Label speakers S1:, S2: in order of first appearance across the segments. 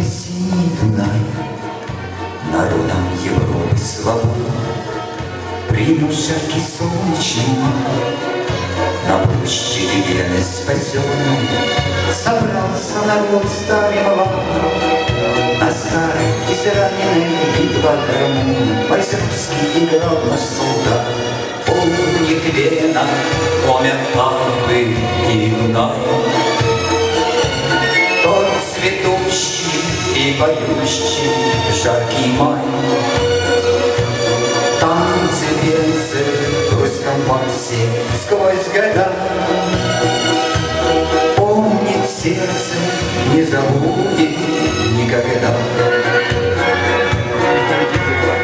S1: осенит Народом Европы свободу, Примут жаркий солнечный май, На площади Вены спасенной Собрался народ старый молодой, На старой израненной битва громы Бальзаковский играл на солдат, Помнит Вена, помер папы и вновь. Цветущий и поющий жаркий май. Танцы, пенсы в русском вальсе сквозь года. Помнит сердце, не забудет никогда.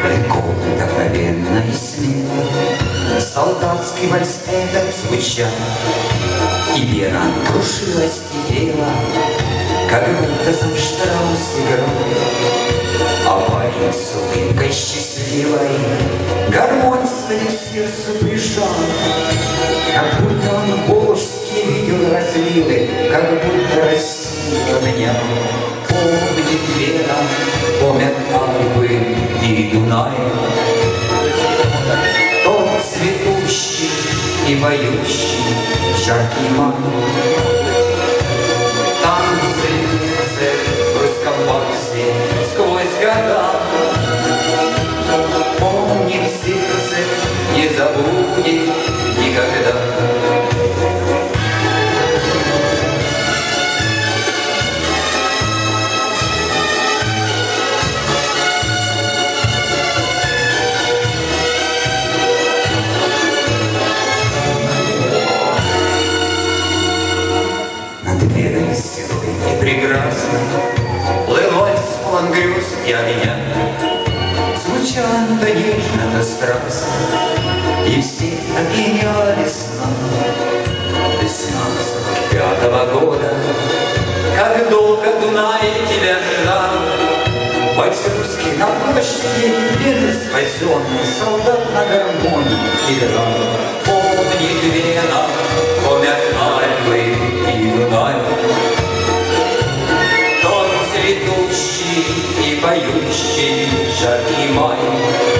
S1: Легко, вдохновенно и смело Солдатский вальс этот звучал. И Вера крушилась и пела Как будто сам Штраус а парень с улыбкой счастливой Гармонь свою сердцу прижал Как будто он божьи видел разливы Как будто Россия меня Помнит Вена, помнят Альпы и Дунай Тот цветущий и поющий жаркий май забудет никогда. Над Веной седой и прекрасной Плывой склон грез и огня Звучал то нежно, то страстно И все опьяняли сна Весна сорок пятого года. Как долго Дунай тебя ждал Бойцовский на площади Вены спасенный Солдат на гармонии играл. Помнит Вена, помят Альпы и Дунай. Тот цветущий и поющий жаркий май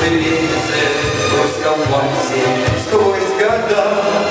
S1: В русском вальсе сквозь года